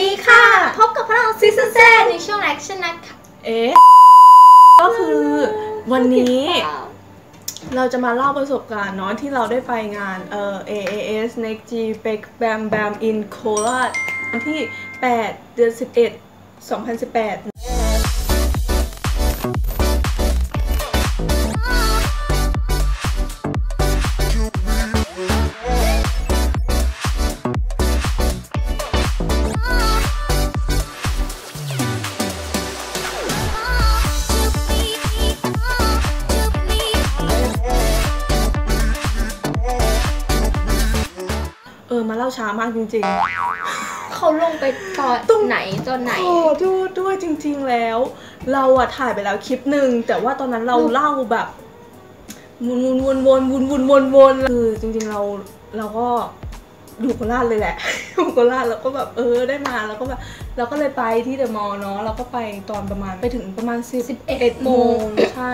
ดีค่ะ พบกับพวกเราซิสเซนในช่วงแอคชั่นนะคะเอ๊ะก็คือวันนี้ เราจะมาเล่าประสบการณ์เนาะที่เราได้ไปงานเอ่อ AAS Next G Big Bam Bam in โคราชวันที่ 8 เดือน 11 2018 จริงเขาลงไปตอนตรง ไหนตอนไหนๆโอ้ดูด้วยจริง ๆแล้ว เราอะถ่ายไปแล้วคลิปหนึ่งแต่ว่าตอนนั้นเราเล่าแบบวนวนวนวนวนวนวนวนคือจริงๆเราเราก็ดูโคราชเลยแหละดูโคราชแล้วก็แบบเออได้มาแล้วก็แบบเราก็เลยไปที่เดอะมอลล์เนาะเราก็ไปตอนประมาณไปถึงประมาณสิบเอ็ดโมงใช่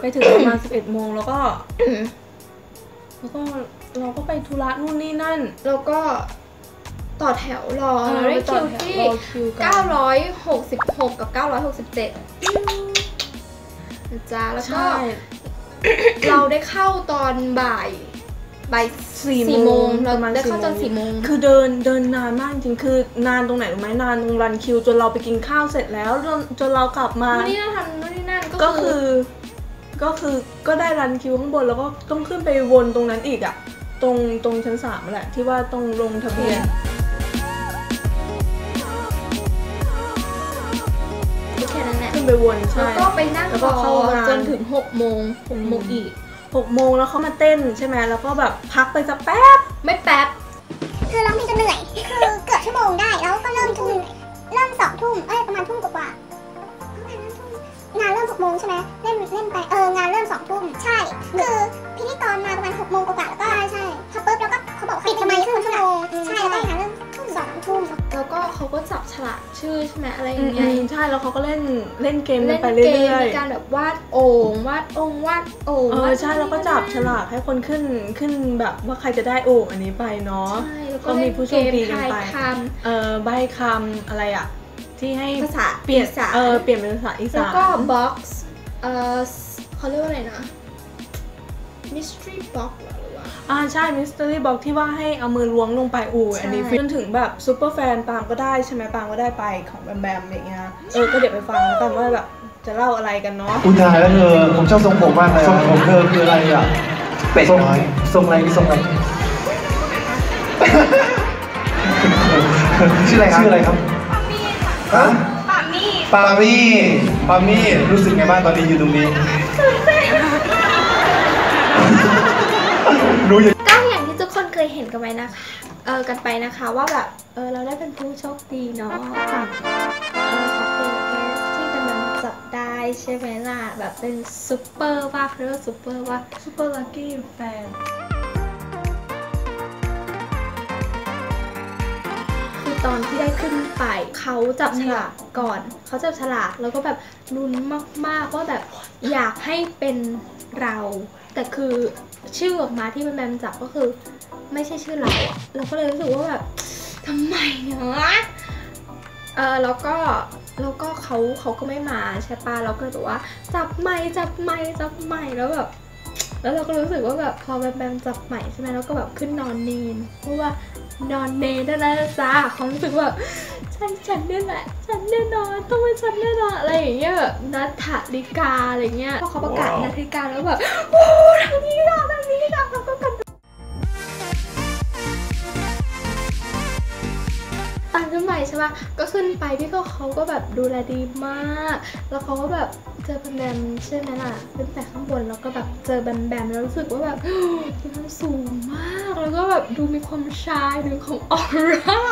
ไปถึงประมาณสิบเอ็ดโมงแล้วก็ แล้วก็ เราก็ไปธุระนู่นนี่นั่น แล้วก็ต่อแถวรอเออเราได้ไปต่คิอวแถวที่รอคิวกัน966 กับ 967นะจ๊ะแล้วก็ใช่เราได้เข้าตอนบ่ายบ่ายสี่สี่โมโมงงเราประมาณได้เข้าตอนสี่สี่โมโมงงคือเดินเดินนานมากจริงๆคือนานตรงไหนรู้ไหมนานตรงรันคิว จนเราไปกินข้าวเสร็จแล้วจนจนเรากลับมานู่นนี่นั่นทำนู่นนี่นั่นก็คือ ก็คือก็ได้รันคิวข้างบนแล้วก็ต้องขึ้นไปวนตรงนั้นอีกอะ ตรงตรงชั้นสามแหละ ที่ว่าตรงลงทะเบียนแค่นั้นแหละขึ้นไปวนแล้ใช่วก็ไปนั่งแล้วก็รอเข้างานจนถึง6โมง6โมงอีกหกโมงแล้วเขามาเต้นใช่ไหมแล้วก็แบบพักไปสักแป๊บ ไม่แป๊บคือร้องเพลงจนเหนื่อย คือเกือบชั่วโมงได้แล้วก็เริ่มทุ่มเริ่มสองทุ่มเอ้ยประมาณทุ่มกว่าๆงานเริ่มหกโมงใช่ไหมเล่นเล่นไปเอองานเริ่มสองทุ่มใช่ คือพิธีกรมาประมาณหกโมงกว่าๆแล้วก็ใช่ใช่พอปุ๊บแล้วก็เขาบอกปิดทำไมครึ่งชั่วโมงใช่แล้วก็งานเริ่มทุ่มสองทุ่มแล้วก็เขาก็จับฉลากชื่อใช่ไหมอะไรออืย่ามงเงี้ยใช่แล้วเขาก็เล่นเล่นเกมกัเล่นนไปเกเรื่มอยมีๆการแบบวาดโอ่งวาดองค์วาดโอ่งเออวาดใช่แล้วก็จับฉลากให้คนขึ้นขึ้นแบบว่าใครจะได้โอ่งอันนี้ไปเนาะใช่แล้วก็ก็มีเล่นผู้โชเกคมดีกันทายไปคเออใบคำอะไรอะ ที่ให้ำภาษาเปลี่ยนอีสานเออเปลี่ยนเป็นภาษาอีแล้วสานก็บ็อกซ์เออเขาเรียกว่าอะไรนะ mystery box เหรอหรือว่าอ่าใช่มิส t ต r รี่บอกที่ว่าให้เอามือล้วงลงไปอูอันนี้ใช่จนถึงแบบซูเปอร์แฟนปาล์มก็ได้ใช่ไหมปาล์มก็ได้ไปของแบมแบมอย่างเงี้ยเออก็เดี๋ยวไปฟังแล้วกันว่าแบบจะเล่าอะไรกันเนาะอุยตายแล้วเธอผมชอบทรงผมมากเลยทรงผมเธอคืออะไรอะเป็ดทรงน้อยทรงอะไรนี่ทรงอะไรชื่ออะไรครับชื่ออะไรครับ ฮะปามี่ปามี่ปามี่รู้สึกไงบ้างตอนนี้อยู่ตรงนี้รู้อย่างก็อย่างที่ทุกคนเคยเห็นกันไปนะคะ เออกันไปนะคะว่าแบบ เออเราได้เป็นผู้โชคดีเนาะฝั่งเออของ AS ที่กำลังจับได้ใช่ไหมล่ะ แบบเป็นซูเปอร์ว่าเรียกว่าซูเปอร์ว่าซูเปอร์ลัคกี้แฟน ตอนที่ได้ขึ้นไป เขาจับฉลากก่อน เขาจับฉลากแล้วก็แบบลุ้นมากๆว่าแบบอยากให้เป็นเรา แต่คือชื่อออกมาที่แบมแบมจับก็คือ ไม่ใช่ชื่อเราอะเราก็เลยรู้สึกว่าแบบทำไมเนาะเออแล้วก็แล้วก็เขาเขาก็ไม่มาใช่ปะเราก็เลยบว่า จับไม่จับไม่จับไม่แล้วแบบ แล้วเราก็รู้สึกว่าแบบพอแบมแบมจับใหม่ใช่ไหมเราก็แบบขึ้นนอนเนนเพราะว่า นอนเนนนั่นแหละจ้าความรู้สึกแบบฉันฉันเนี่ยแหละฉันแน่นอนต้องเป็นฉันแน่นอนอะไรอย่างเงี้ยแบบนัทธริกาอะไรเงี้ยพอเขาประกาศนัทธริกาแล้วแบบโอ้ทางนี้ค่ะทางนี้ค่ะแล้วก็กันตอนขึ้นไปใช่ป่ะก็ขึ้นไปพี่ก็เขาก็แบบดูแลดีมาก แล้วเขาก็แบบเจอแบมแบมใช่ไหมล่ะขึ้นไปข้างบนแล้วก็แบบเจอแบมแบมแล้วรู้สึกว่าแบบ แล้วก็แบบดูมีความชายดูมีความออร่า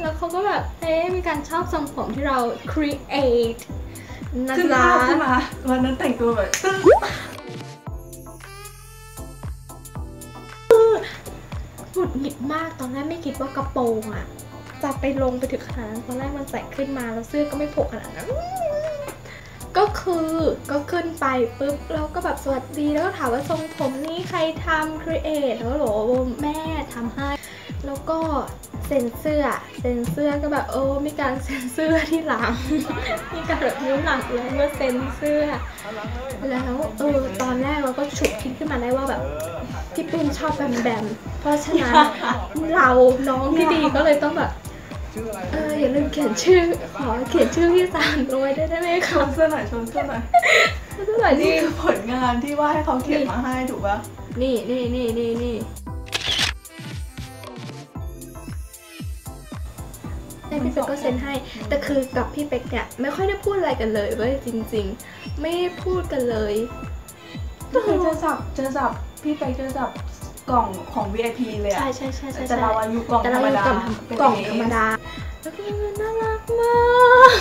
แล้วเขาก็แบบเอ๊ะมีการชอบทรงผมที่เรา create นะขึ้นมาจ๊ะขึ้นมาวันนั้นแต่งตัวแบบตึ้งหงุดหงิดมากตอนแรกไม่คิดว่ากระโปรงอะจะไปลงไปถึงขนาดนั้นตอนแรกมันใส่ขึ้นมาแล้วเสื้อก็ไม่โผล่ขนาดนั้น ก็คือก็ขึ้นไปปุ๊บแล้วก็แบบสวัสดีแล้วก็ถามว่าทรงผมนี้ใครทำ create แล้วก็บอแม่ทำให้ แล้วก็เซ็นเสื้อเซ็นเสื้อก็แบบโอ้มีการเซ็นเสื้อที่หลัง มีการแบบนิ้วหลังแล้วมาเซ็นเสื้อ แล้วเออตอนแรกเราก็ฉุกคิดขึ้นมาได้ว่าแบบพี่ปุ้มชอบแบมแบมเพราะฉะนั้นเราน้องที่ดีก็เลยต้องแบบ เอออย่าลืมเขียนชื่อ ขอเขียนชื่อพี่สามลงไว้ได้ไหมชคะนเสื้อหน่อยชนเสื้อหน่อยเท่าไหร่นี่นี่คือผลงานที่ว่าให้เขาเขียนมาให้ถูกปะนี่นี่นี่นี่นี่ให้พี่เป๊กก็เซ็นให้ แต่คือกับพี่เป๊กเนี่ยไม่ค่อยได้พูดอะไรกันเลยเว้ยจริง ๆ ไม่ได้พูดกันเลย ก็คือเจอสับเจอสับพี่ไปเจอสับ กล่องของ VIP เลยอะใช่ใช่ใช่ใช่แต่เราอายุกล่องแต่ธรเรารมอยู่ดากล่องธรรมเป็นกล่องเธรรมดาแล้วก็น่ารักมาก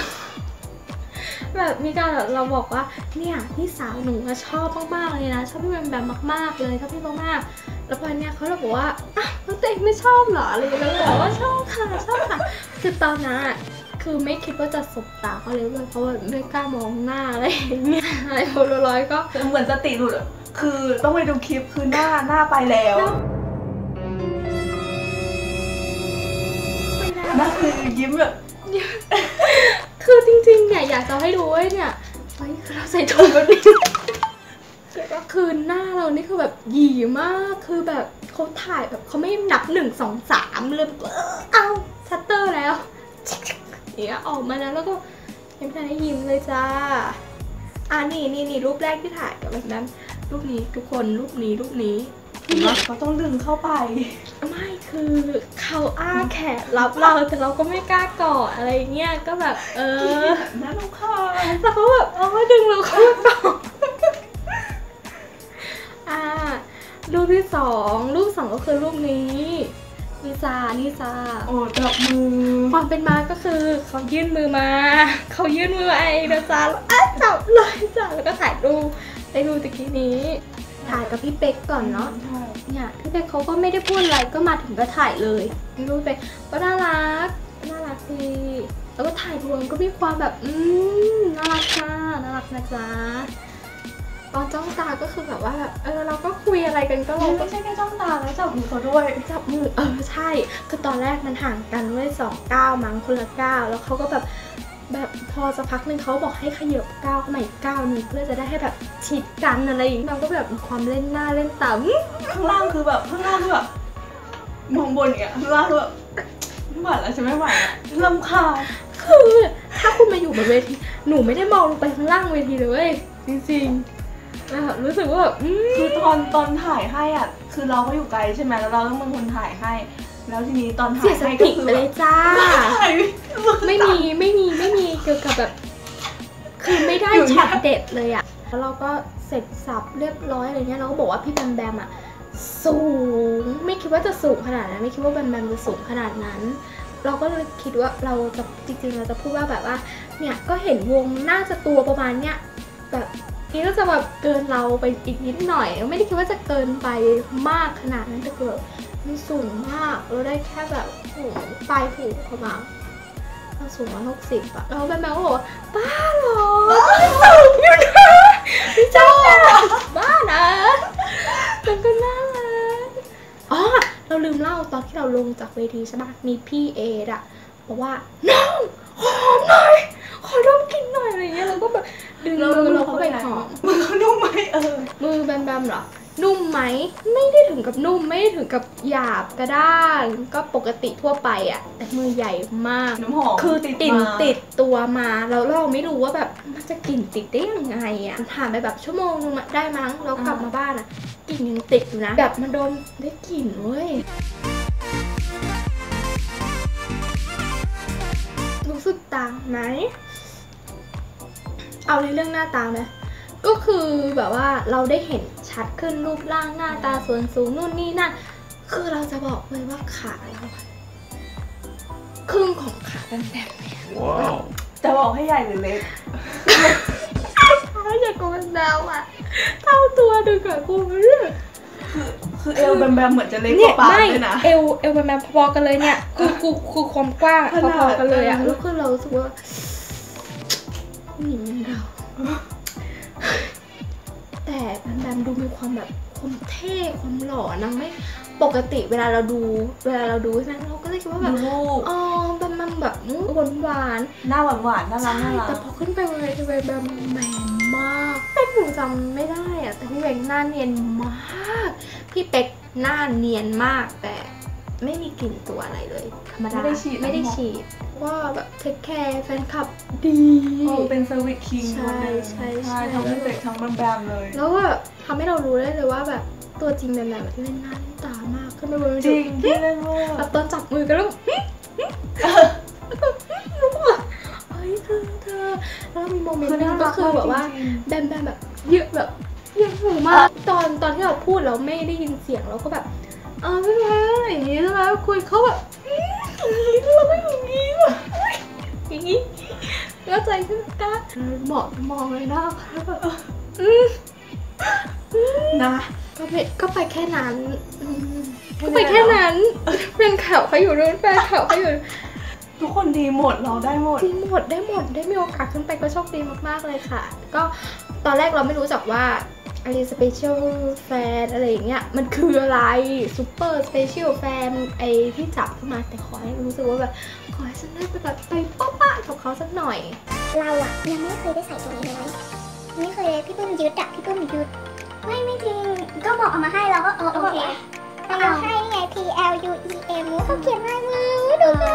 แบบมีการแบบเราบอกว่าเนี่ยพี่สาวหนูอะชอบมากๆเลยนะชอบพี่แบมแบมมาก ๆ เลยชอบพี่มากๆแล้วพอเนี่ยเขาเลยบอกว่าอะแล้วตัวเองไม่ชอบเหรออะไรอย่างเงี้ยเราบอกว่าชอบค่ะชอบค่ะคือตอนนั้นอะคือไม่คิดว่าจะสบตาเขาเลยเว้ยเพราะว่าไม่กล้ามองหน้าอะไรอย่างเงี้ยอะไรโพลารอยด์ก็เหมือนสติหลุดอะ คือต้องไปดูคลิปคือหน้าหน้าไปแล้วไม่ได้นั่นคือยิ้มแบบคือจริงๆเนี่ยอยากจะให้ดูเว้ยเนี่ยเฮ้ยเราใส่ถุงแบบนี้ก็คือหน้าเรานี่คือแบบหยีมากคือแบบเขาถ่ายแบบเขาไม่นับหนึ่งสองสามเลยเออเอาชัตเตอร์แล้วเนี่ยออกมาแล้วแล้วก็ยังไม่ทันได้ยิ้มเลยจ้าอ่านี่นี่นี่รูปแรกที่ถ่ายกับแบบนั้น รูปนี้ทุกคนรูปนี้รูปนี้เห็นปะเขาต้องดึงเข้าไป ไม่คือเขาอ้าแขนรับเราแต่เราก็ไม่กล้ากอดอะไรเงี้ยก็แบบ เออน่าลูกค้าแล้วเขาแบบเอามาดึงเราเข้าต่ออ่ารูปที่สองรูปสองก็คือรูปนี้นิซานิซาโอ้จับมือ ความเป็นมาก็คือเขายื่นมือมา เขายื่นมือมาไอ้นะจ๊ะแล้วอะจับเลยจ้ะแล้วก็ถ่ายรูป ได้ดูตะกี้นี้ ถ่ายกับพี่เป๊กก่อนเนาะใช่เนี่ยพี่เป๊กเขาก็ไม่ได้พูดอะไรก็มาถึงก็ถ่ายเลยรูปเป๊กก็น่ารักน่ารักดีแล้วก็ถ่ายรวมก็มีความแบบอืมน่ารักจ้าน่ารักนะจ๊ะตอนจ้องตาก็คือแบบว่าแบบเออเราก็คุยอะไรกันก็เราก็ไม่ใช่แค่จ้องตาแล้วจับมือเขาด้วยจับมือเออใช่คือตอนแรกมันห่างกันเว้ยสองก้าวมั้งคนละก้าวแล้วเขาก็แบบ แบบพอสักพักหนึ่งเขาบอกให้ขยับก้าวเข้ามาอีกก้าวหนึงเพื่อจะได้ให้แบบชิดกันอะไรอย่างเงี้ยเราก็แบบมีความเล่นหน้าเล่นตาอื้อข้างล่างคือแบบข้างล่างคือแบบมองบนอย่างเงี้ยข้างล่างคือแบบไม่ไหวแล้วฉันไม่ไหวแล้วลำคาญคือถ้าคุณมาอยู่บนเวทีหนูไม่ได้มองลงไปข้างล่างเวทีเลยเว้ยจริงๆแบบรู้สึกว่าแบบอืมคือตอนตอนถ่ายให้อะคือเราก็อยู่ไกลใช่ไหมแล้วเราต้องเป็นคนถ่ายให้ แล้วทีนี้ตอนถ่าเสียยสให้ก็ติคือไปแบเลบยจ้า ถ่ายไม่มีไม่มีไม่มีเกี่ยวกับแบบ คือไม่ได้อยู่เนี่ยช็อตเด็ดเลยอะแล้วเราก็เสร็จสับเรียบร้อยอะไรเงี้ยเราก็บอกว่าพี่แบมแบมอะสูง ไม่คิดว่าจะสูงขนาดนั้นไม่คิดว่าแบมแบมจะสูงขนาดนั้น เราก็เลยคิดว่าเราจะจริงๆเราจะพูดว่าแบบว่า เนี่ยก็เห็นวงน่าจะตัวประมาณเนี้ยแบบนี่ก็จะแบบเกินเราไปอีกนิดหน่อย ไม่ได้คิดว่าจะเกินไปมากขนาดนั้นแต่คือแบบ มันสูงมากเราได้แค่แบบหูปลายหูเขามาเราสูงร้อยหกสิบอะแล้วแบมแบมก็บอกว่าบ้าเหรอสูงอยู่นะพี่เจ้าบ้านะมันก็น่ารักอ๋อเราลืมเล่าตอนที่เราลงจากเวทีใช่ปะมีพี่เอดอะบอกว่าน้องหอมหน่อยขอดมกลินหน่อยอะไรเงี้ยเราก็แบบดึงมือเราเข้าไปหอมมือเขานุ่มไหมเออมือแบมๆเหรอ นุ่มไหม ไม่ได้ถึงกับนุ่ม ไม่ได้ถึงกับหยาบกระด้าง ก็ปกติทั่วไปอะแต่มือใหญ่มาก น้ำหอมคือติดติดมาติดตัวมาแล้วเราไม่รู้ว่าแบบมันจะกลิ่นติดได้ยังไงอะผ่านไปแบบชั่วโมงนึงอะได้มั้งแล้วกลับมาบ้านอะกลิ่นยังติดอยู่นะ แบบมันโดนได้กลิ่นเว้ยรู้สึกต่างไหมเอาในเรื่องหน้าตาไหมก็คือแบบว่าเราได้เห็น ชัดขึ้นรูปร่างหน้าตาส่วนสูงนู่นนี่นั่นคือเราจะบอกเลยว่าขาเราอะครึ่งของขาเป็นแบบเนี้ยจะบอกให้ใหญ่หรือเล็กขาใหญ่กว่าเป็นดาวอะเท่าตัวดึงกับกูเรื่องคือเอวแบมๆเหมือนจะเล็กกเนี่ยว่าปากไม่ด้วยนะเอวเอวประมาณพอๆกันเลยเนี่ยคือกูคือความกว้างอะขนาดพอๆกันเลยอะเออแล้วคือเรารู้สึกว่านี่มันเรา แต่แบมแบมดูมีความแบบความเท่ความหล่อนางไม่ปกติเวลาเราดู เวลาเราดูใช่ไหมเราก็จะคิดว่าแบดูบรูปอ๋อแบบมันแบบหวานหวานหน้าหวานหวานๆน่าๆรักใช่น่ารักแต่พอขึ้นไปบนเวทีแบบแมนมากเป็นหนูจำไม่ได้อะแต่พี่เป๊กหน้าเนียนมาก พี่เป๊กหน้าเนียนมากแต่ ไม่มีกลิ่นตัวอะไรเลยธรรมดาไม่ได้ฉีดไม่ได้น้ำหอมฉีดว่าแบบเทคแคร์แฟนคลับดีโอ้เป็นสวิตคิงใช่ใช่ใช่ทั้งพี่เป็กทั้งแบมแบมเลย แล้วก็ทำให้เรารู้ได้เลยว่าแบบตัวจริงแบบไหนแบบที่เล่นหน้าเล่นตามากขึ้นไปบนเวจทีริงที่เล่นว่าแบบตอนจับมือกันแล้วเฮ้ยเธอเธอแล้วมีโมเมนต์หนึงก็คือแบบว่าแบมแบมแบบเยอะแบบเยอะหูมากตอนตอนที่เราพูดเราไม่ได้ยินเสียงเราก็แบบ เออไม่เป็นไรอย่างนี้ใช่ไหมคุยเขาแบบอื้อเราไม่อย่างนี้ว่ะอย่างนี้แล้วใจขึ้นกล้าหมอกมองเลยหน้าเขาแบบอืมนะก็ไปก็ไปแค่นั้นอืมก็ไปแค่นั้น เป็นข่าวเขาอยู่ด้วยแฟนข่าวเขาอยู่ทุกคนดีหมดเราได้หมดดีหมดได้หมดได้มีโอกาสขึ้นไปก็โชคดีมากๆเลยค่ะ ก็ตอนแรกเราไม่รู้จักว่า อะไรสเปเชียลแฟนอะไรอย่างเงี้ยมันคืออะไรซูเปอร์สเปเชียลแฟนไอที่จับขึ้นมาแต่ขอให้รู้สึกว่าแบบขอให้ฉันได้ไปแบบไปป๊ะปะกับเขาสักหน่อย เราอะยังไม่เคยได้ใส่ตัวนี้เลยไม่เคยเลยพี่ปุ้มยึดอะพี่ปุ้มยึดไม่ไม่จริงก็บอกเอามาให้เราก็เออโอเคเอาให้ไง P L U E M เขาเขียนลายมือดูดู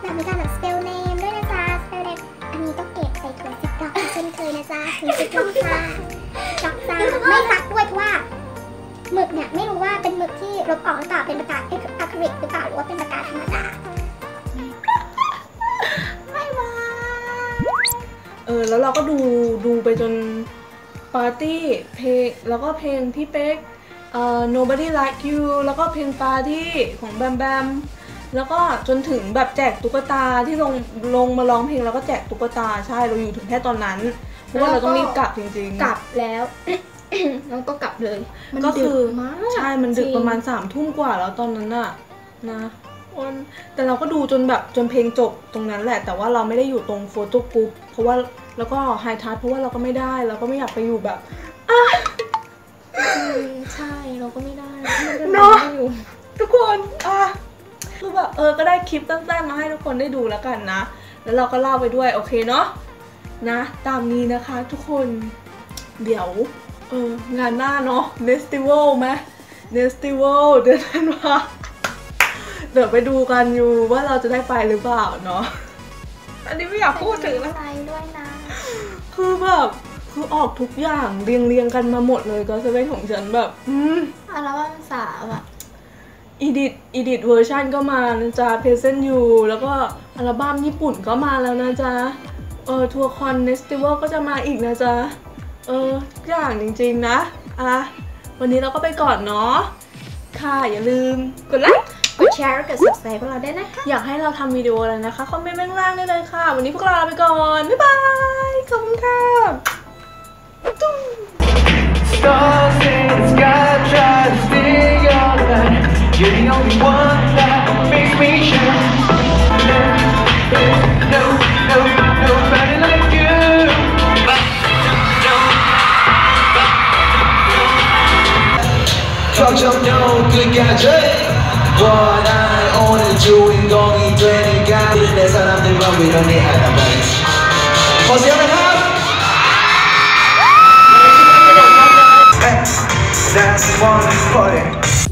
แล้วมีการแบบ spell name ด้วยนะจ๊ะ spell name อันนี้ต้องเก็บใส่ถุงซิปล็อกเช่นเคยนะจ๊ะถุงซิปล็อกจ้า เนี่ยไม่รู้ว่าเป็นหมึกที่ลบออกหรือเปล่าเป็นปากกาอะคริลิกหรือเปล่าหรือว่าเป็นปากกาธรรมดาไม่มาเออแล้วเราก็ดูดูไปจนปาร์ตี้เพลงแล้วก็เพลงพี่เป๊กเอ่อ nobody like you แล้วก็เพลงปาร์ตี้ของแบมแบมแล้วก็จนถึงแบบแจกตุ๊กตาที่ลงลงมาร้องเพลงแล้วก็แจกตุ๊กตาใช่เราอยู่ถึงแค่ตอนนั้น เพราะว่าเราต้องรีบกลับจริงๆ กลับแล้ว แล้วก็กลับเลย มันก็คือดึมากใช่มันดึกจงประมาณสามทุ่มกว่าแล้วตอนนั้นน่ะนะวันแต่เราก็ดูจนแบบจนเพลงจบตรงนั้นแหละ แต่ว่าเราไม่ได้อยู่ตรงโฟโต้กรุ๊ปเพราะว่าแล้วก็ไฮทัชเพราะว่าเราก็ไม่ได้เราก็ไม่อยากไปอยู่แบบอืมใช่เราก็ไม่ได้ไม่ได้เนอะไม่อยู่ทุกคนอะคือแบบเออก็ได้คลิปสั้นๆมาให้ทุกคนได้ดูแล้วกันนะ แล้วเราก็เล่าไปด้วยโอเคเนาะนะ ตามนี้นะคะทุกคนเดี๋ยวเออ งานหน้าเนาะ n e s t i v a l ไหม n e s t i v a l เดือนธันวาเดี๋ยวไปดูกันอยู่ว่าเราจะได้ไปหรือเปล่าเนาะอันนี้ไม่อยากพูดถึงแล้วใจด้วยนะ คือแบบคือออกทุกอย่างเรียงเรียงๆกันมาหมดเลยก็จะเป็นของฉันแบบ อืมอัลบั้มสามอะอีดิทอีดิทเวอร์ชันก็มานะจ๊ะเพเซนยูแล้วก็อัลบั้มญี่ปุ่นก็มาแล้วนะจ๊ะเออทัวร์คอนเนสติวัลก็จะมาอีกนะจ๊ะ เอออย่างจริงๆนะอะวันนี้เราก็ไปก่อนเนาะค่ะอย่าลืมกดไลค์กดแชร์กด subscribe พวกเราได้นะคะ อยากให้เราทำวิดีโออะไรนะคะคอมเมนต์ข้างล่างได้เลยค่ะ วันนี้พวกเราลาไปก่อน บ๊ายบาย ขอบคุณค่ะ Stars in the sky try to steal your light. You're the only one that makes me shine. 정도 끝까지 원한 오늘 주인공이 되니까 내 사람들과 위로니 하나만 보세요 여러분 That's one for it.